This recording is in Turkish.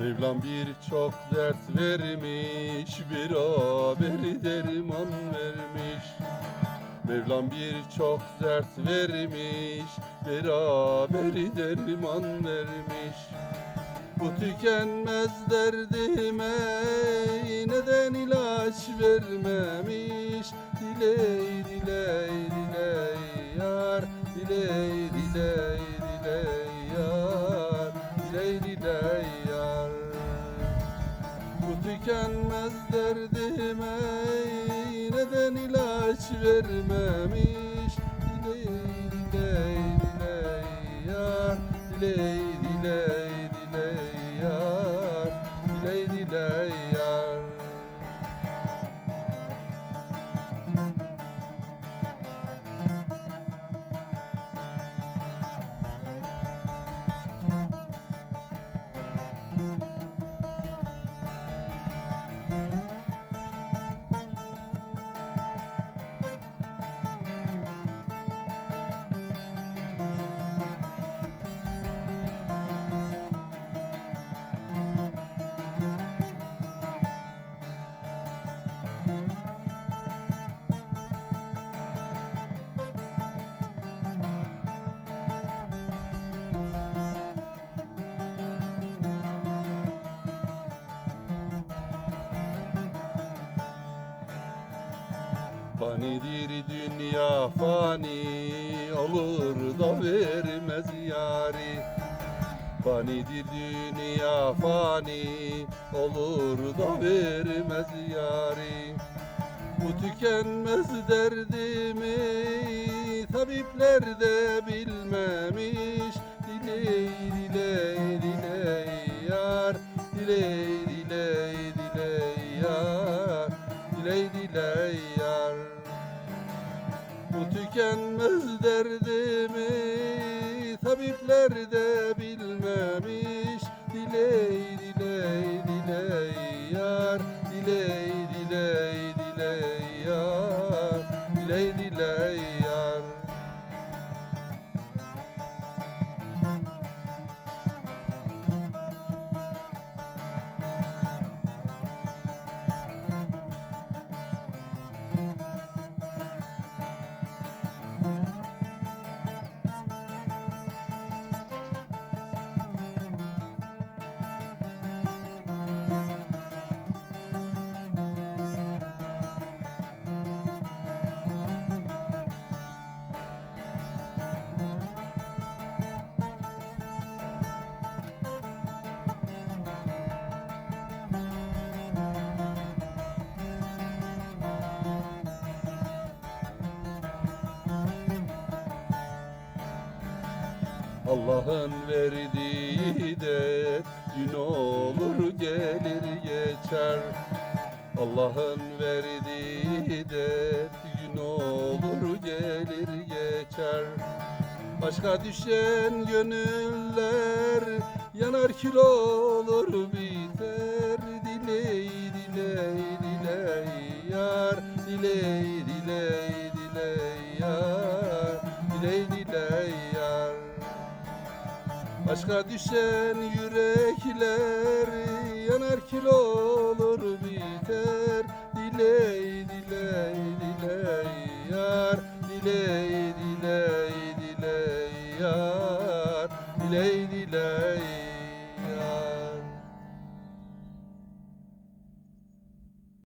Mevlam birçok dert vermiş, beraber derman vermiş. Mevlam birçok dert vermiş, beraber derman vermiş. Bu tükenmez derdime neden ilaç vermemiş? Diley diley diley yar, diley diley diley tükenmez derdime neden ilaç vermemiş? Diley diley diley yar, diley Fanidir dünya fani olur da vermez yari. Fanidir dünya fani olur da vermez yari. Bu tükenmez derdimi tabipler de bilmemiş yar. Bu tükenmez derdimi tabipler de bilmemiş Allah'ın verdiği de gün olur gelir geçer. Allah'ın verdiği de gün olur gelir geçer. Aşka düşen gönüller yanar kül olur biter. Diley diley diley yar. Diley diley diley yar. Diley Aşka düşen yürekler yanar kil olur biter. Diley diley diley yar Diley diley diley yar. Diley